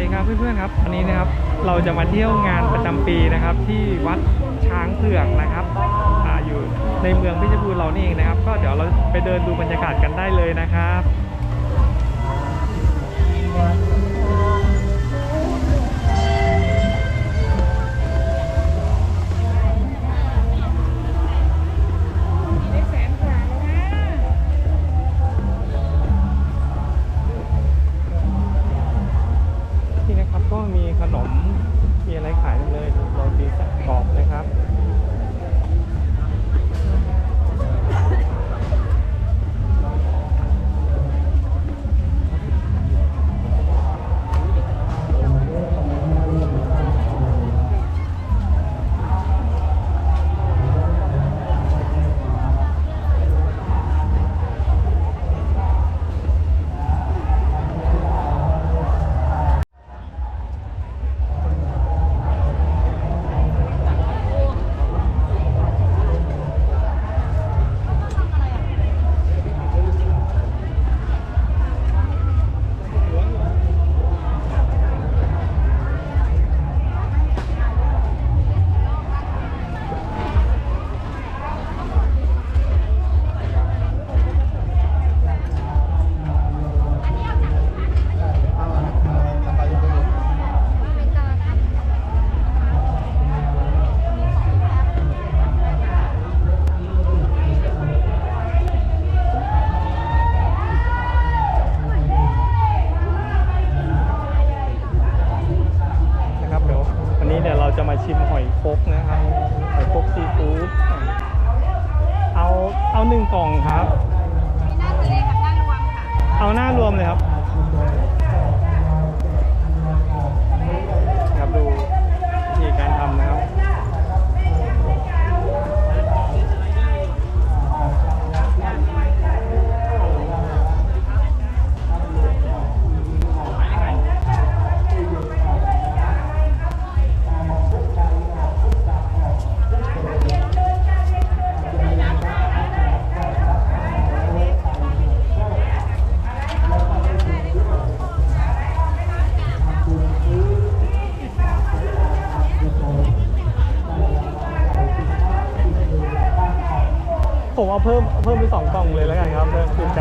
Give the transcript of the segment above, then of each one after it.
ดีครับเพื่อนๆครับวันนี้นะครับเราจะมาเที่ยวงานประจำปีนะครับ ที่วัดช้างเผือกนะครับออยู่ในเมืองพิจิตรเรานี่เองนะครับ ก็เดี๋ยวเราไปเดินดูบรรยากาศกันได้เลยนะครับ ผมเอาเพิ่มเพิ่มไปสองกล่องเลยแล้วกันครับเพิ่มภูมิใจ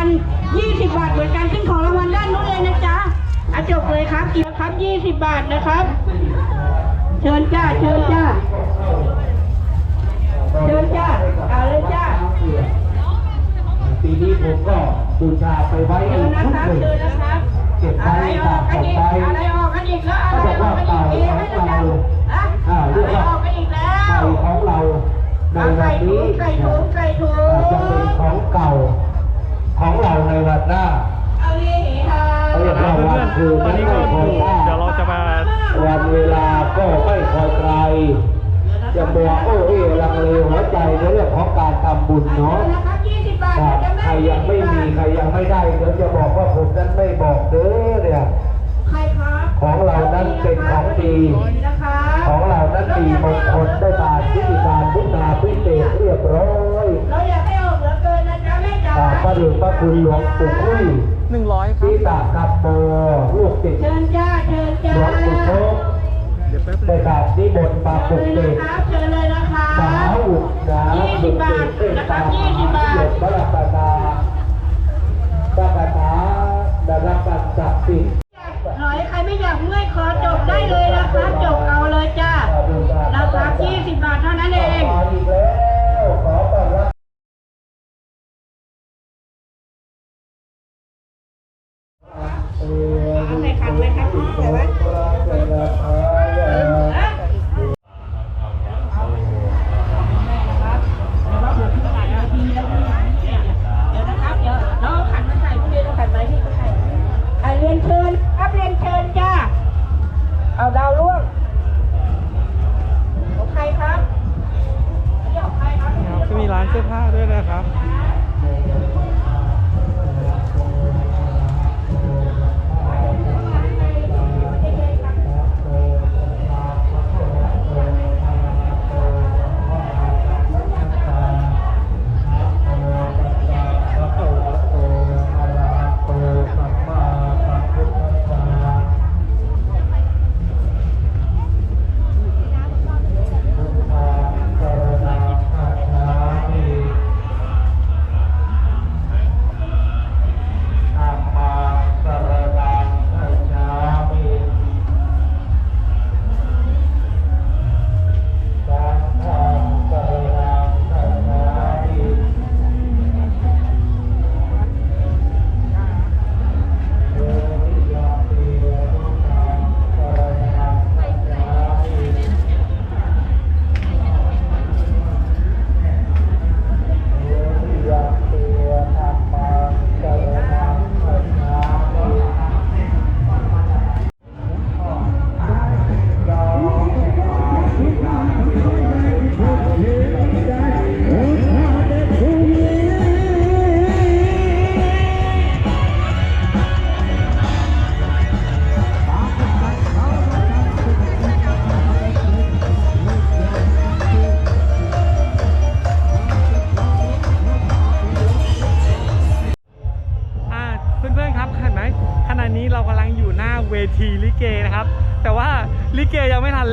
กัน 20 บาทเหมือนกันขึ้นของรางวัลด้านนู้นเลยนะจ๊ะอะจกเลยครับกี่ครับ 20 บาทนะครับ เชิญจ้า เชิญจ้า เชิญจ้า เอาเลยจ้า ปีนี้ผมก็บูชาไปไว้เชิอีญกนะชุดครับหนึ่งเชิญนะครับเก็บอะไว้ไรอตาอกมกันต่ออีกไปอะไรออกกันอีกแล้วอะไรออกกันอีกเอ๊ะไม่รู้จักอะอ่าอะเรีไรยกว่าออกกันอีกแล้ไก่วของเราในเอาวัไก่นถุนี้งไก่ถุงไก่ถุอาจจะเป็นงของเก่า ของเราในวันหน้าเอาเฮฮาเรียกว่าเพื่วันอนคือๆตอนนี้ก็อยู่เดี๋ยวเราจะมาวันเวลาก็ไม่คอยใครจะมัวโอ้เอลังเลหัวใจในเรื่องของการทำบุญเนาะนะครับ20บาทครับจะใครยังไม่มีใครยังไม่ได้เดี๋ยวจะบอกว่าผมนั้นไม่บอกเด้อเนี่ยใครครับของเรานั้นเป็นของดีนะคะของเรานั้นดีมงคลได้ผ่านพิธีการพุทธาพิเศษเรียบร้อยเราอยากให้ออกเหลือเกินนะ จ๊ะแม่จ๋าอ่าพระเดชพระคุณหลวงปู่คุย100ครัที่บตากกับโมลูกติดเชิญจ้าเชิญหจ้าลวงปู่โชคเดี๋ยวแป๊บนึได้งกราบนิมนต์มาปลุกเชิญเสเลยกนะครับเชิญเลยนะคะมหาอุดนะยี่สิบบาทนะครับยี่สิบบาทหลวงพระรัตนาพ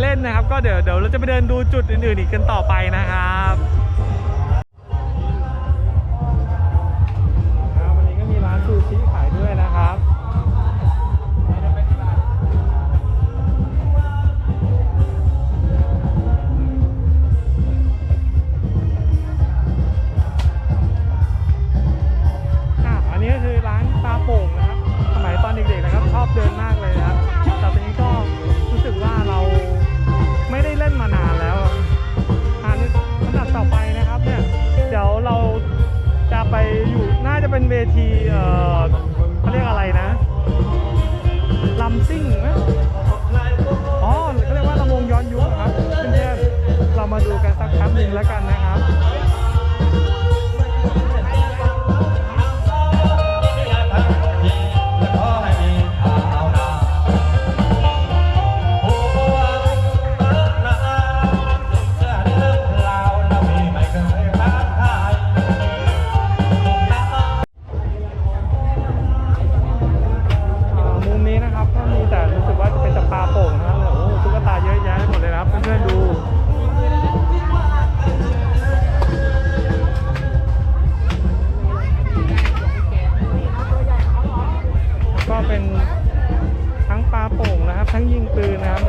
เล่นนะครับ ก็เดี๋ยวเดี๋ยวเราจะไปเดินดูจุดอื่นๆอีกกันต่อไปนะครับ เป็นเวทีเอ่อเขาเรียกอะไรนะลำซิ่งไหมอ๋อเขาเรียกว่าลำวงย้อนยุคครับเพื่อนๆเรามาดูกันสักครั้งหนึ่งแล้วกันนะครับ ก็เป็นทั้งปลาโป่งนะครับ ทั้งยิงปืนนะครับ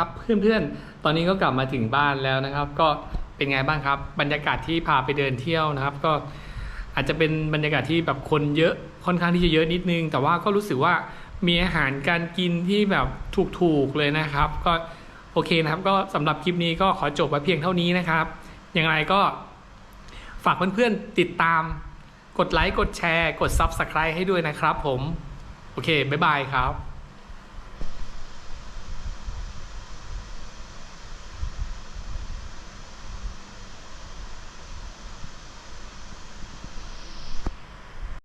ครับเพื่อนๆ ตอนนี้ก็กลับมาถึงบ้านแล้วนะครับ ก็เป็นไงบ้างครับ บรรยากาศที่พาไปเดินเที่ยวนะครับ ก็อาจจะเป็นบรรยากาศที่แบบคนเยอะค่อนข้างที่จะเยอะนิดนึง แต่ว่าก็รู้สึกว่ามีอาหารการกินที่แบบถูกๆเลยนะครับ ก็โอเคนะครับ ก็สำหรับคลิปนี้ก็ขอจบไว้เพียงเท่านี้นะครับอย่างไรก็ฝากเพื่อนๆติดตาม กดไลค์กดแชร์ กด Subscribe ให้ด้วยนะครับผม โอเค บ๊ายบายครับ